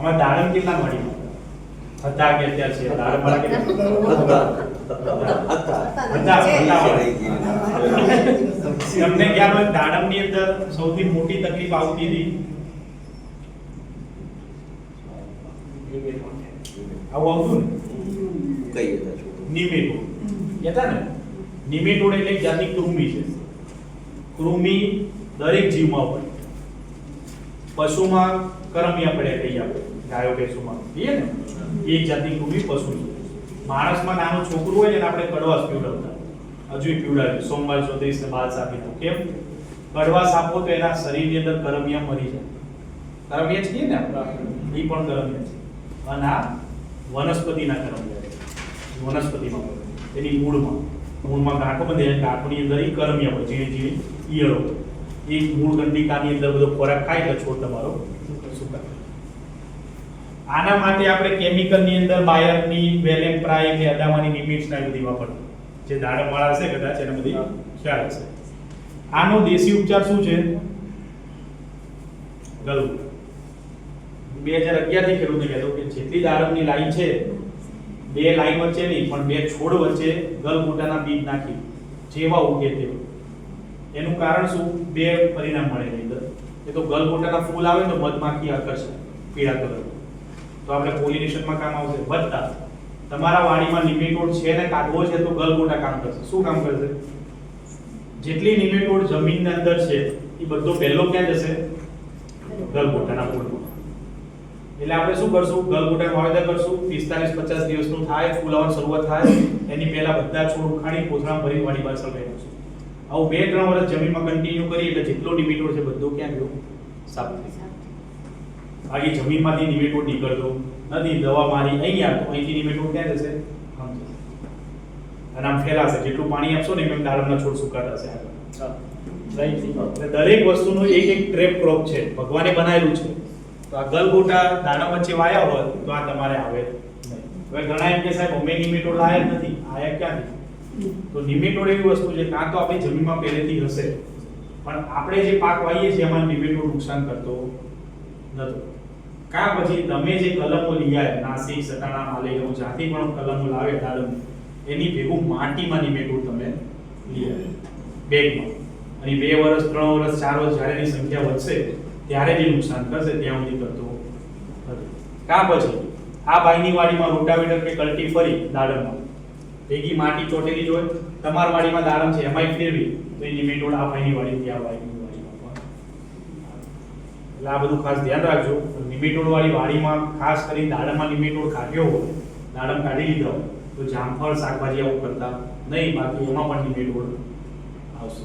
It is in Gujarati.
આમાં દાડમ કેટલા મળી? હતા કે અત્યારે છે? દાડમ કેટલા ગયું. તમને ખ્યાલ હોય દાડમની અંદર સૌથી મોટી તકલીફ આવતી હતી? આવું આવતું ને? કઈ નિમેટોડ. કહેતા ને? નિમેટોડ એટલે એક જાતની કૃમિ છે. કૃમિ દરેક જીવમાં હોય. પશુમાં કરમિયા પડે કહીએ આપણે ગાયો ભેંસોમાં. કહીએ ને? એ એક જાતની ખૂબ પશુ છે. માણસમાં નાનું છોકરું હોય ને આપણે કડવાશ પીવડાવતા. હજુ પીવડાવ્યું સોમવાર ચોત્રીસ ને બાદ સાપી તો કેમ? કડવાશ આપો તો એના શરીરની અંદર કરમિયા મરી જાય. કરમિયા છીએ ને આપણે એ પણ કરમિયા છે. અને આ વનસ્પતિના કરમિયા છે. વનસ્પતિમાં એની મૂળમાં. મૂળમાં ગાંઠો બંધે ગાંઠોની અંદર એ કરમિયા હોય. ઝીણી ઝીણી ઈયળો. હોય. એ મૂળ ગંડિકાની અંદર બધો ખોરાક ખાય એટલે છોડ તમારો સુકાય આના માટે આપણે કેમિકલની અંદર બાયરની વેલેમ પ્રાય કે અદામાની નિમિટ્સ ના બધી વાપરતા જે દાડમવાળા હશે કદાચ એને બધી ખ્યાલ હશે. આનો દેશી ઉપચાર શું છે? ગળું બે હજાર અગિયારથી ખેડૂતને કહેતો કે જેટલી દાડમની લાઈન છે બે લાઈન વચ્ચે નહીં પણ બે છોડ વચ્ચે ગલગોટાના બીજ નાખી જેવા ઉગે તેવા એનું કારણ શું? બે પરિણામ મળે અંદર. એ તો ગલગોટાના ફૂલ આવે તો મધમાખી આકર્ષે, પીળા કલર તો આપણે પોલિનેશનમાં કામ આવશે. વધતા તમારા વાડીમાં નિમેટોડ છે ને કાઢવો છે તો ગલગોટા કામ કરશે. શું કામ કરશે? જેટલી નિમેટોડ જમીનની અંદર છે, એ બધો પહેલો ક્યાં જશે? ગલગોટાના ફૂલમાં. એટલે આપણે શું કરશું? ગલગોટા વાવેતર કરશું. 45 50 દિવસનું થાય ફૂલાવાની શરૂઆત થાય. એની પહેલા બધા છોડ ઉખાડી કોથળા ભરી વાડી પાછળ લઈ આવશું આવું બે ત્રણ વર્ષ જમીનમાં કન્ટિન્યુ કરી એટલે જેટલો નિમેટોડ છે બધો ક્યાં ગયો? સાફ થઈ બાકી જમીનમાંથી નિમેટોડ નીકળતો નથી દવા મારી અહીંયા તો અહીંથી નિમેટોડ ક્યાં જશે? આમ જશે. અને આમ ફેલાશે જેટલું પાણી આપશો ને એમ દાડમના છોડ સુકાતા હશે. આગળ દરેક વસ્તુનું એક એક ટ્રેપ ક્રોપ છે. ભગવાને બનાવેલું છે. તો આ ગલગોટા દાણા વચ્ચે વાયા હોય તો આ તમારે આવે નહીં. હવે ઘણા એમ કે સાહેબ અમે નિમેટોડ લાયા જ નથી. આયા ક્યાંથી? તો નિમેટોડ એવી વસ્તુ છે કાં તો આપણી જમીનમાં પહેલેથી હશે. પણ આપણે જે પાક વાવીએ છીએ, એમાં નિમેટોડ નુકસાન કરતો નથી. કાં પછી તમે જે કલમો લઈ આવ્યા નાસિક, સટાણા માલેગાંવ જ્યાંથી પણ કલમો લાવે દાડમ એની ભેગું માટીમાં નિમેટોડ તમે લઈ બેગમાં. અને બે વર્ષ ત્રણ વર્ષ ચાર વર્ષ જ્યારે એની સંખ્યા વધશે, ત્યારે જે નુકસાન કરશે ત્યાં સુધી કરતો નથી. કાં પછી આ ભાઈની વાડીમાં રોટાવેટર કે કલ્ટી ફરી દાડમમાં ભેગી માટી ચોટેલી જ હોય. તમારી વાડીમાં દાડમ છે, એમાંય ફેરવી. તો એ મેટોડ આ ભાઈની વાડીથી, આ ભાઈની વાડીમાં. એટલે આ બધું ખાસ ધ્યાન રાખજો. નિમેટોડ વાળી વાડીમાં ખાસ કરી દાડમમાં નિમેટોડ કાઢ્યો હોય, દાડમ કાઢી લીધો, તો જામફળ, શાકભાજી આવું કરતા નહીં, બાકી એમાં પણ નિમેટોડ આવશે.